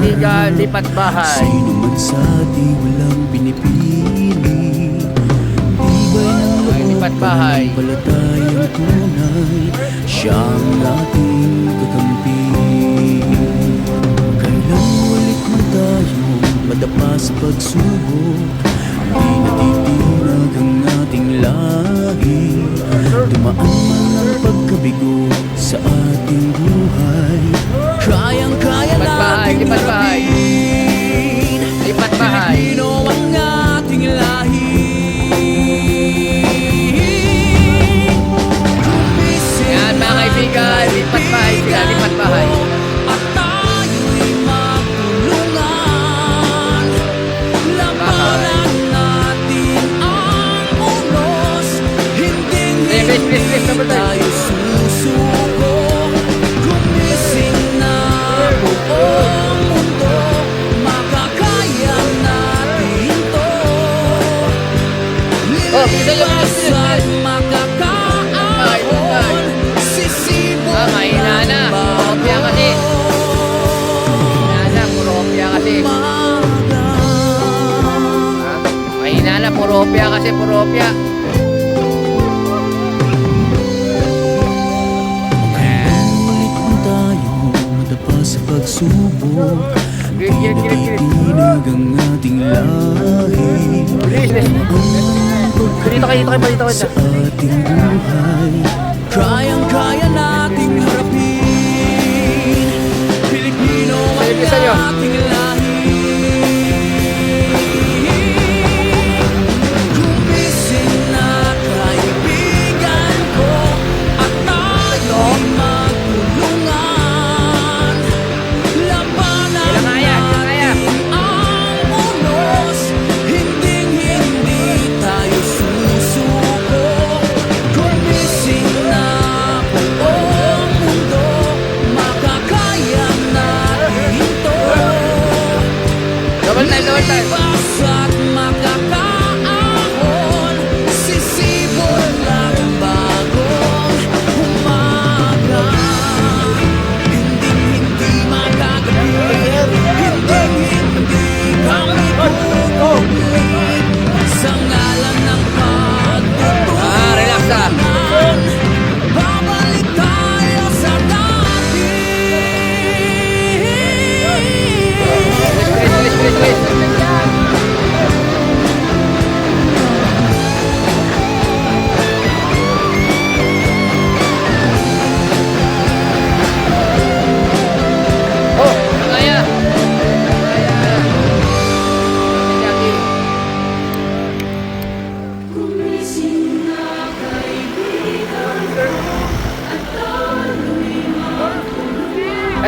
kaibigan, lipat bahay. Sino man sa ating walang pinipili Tibay ng loob lipat bahay. Palatayang tunay Siya ang ating kakampi Kailan ulit man tayo Madapa sa pagsubok Di natitinag Lipat bahay, lipat bahay. Pilipino ang ating lahi Yan mga kaibigan, lipat bahay sila, lipat bahay. At tayo'y magtulungan Labanan Mahina na, puro opya kasi, puro opya. Sa pagsubok natitinag ang ating lahi. Dito kayo, dito kayo, dito kayo. Sa ating buhay Kayang-kaya nating harapin Pilipino nyo. ating 在一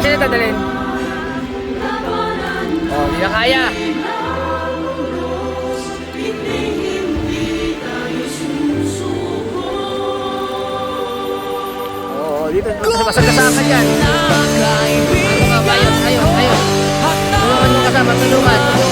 Pwede na dadalhin. Oh, hindi na kaya. Oh, dito. Basag kasakan yan. Ano nga ba yun? Ayun, ayun. Tulungan mo kasama, tulungan. Tulungan.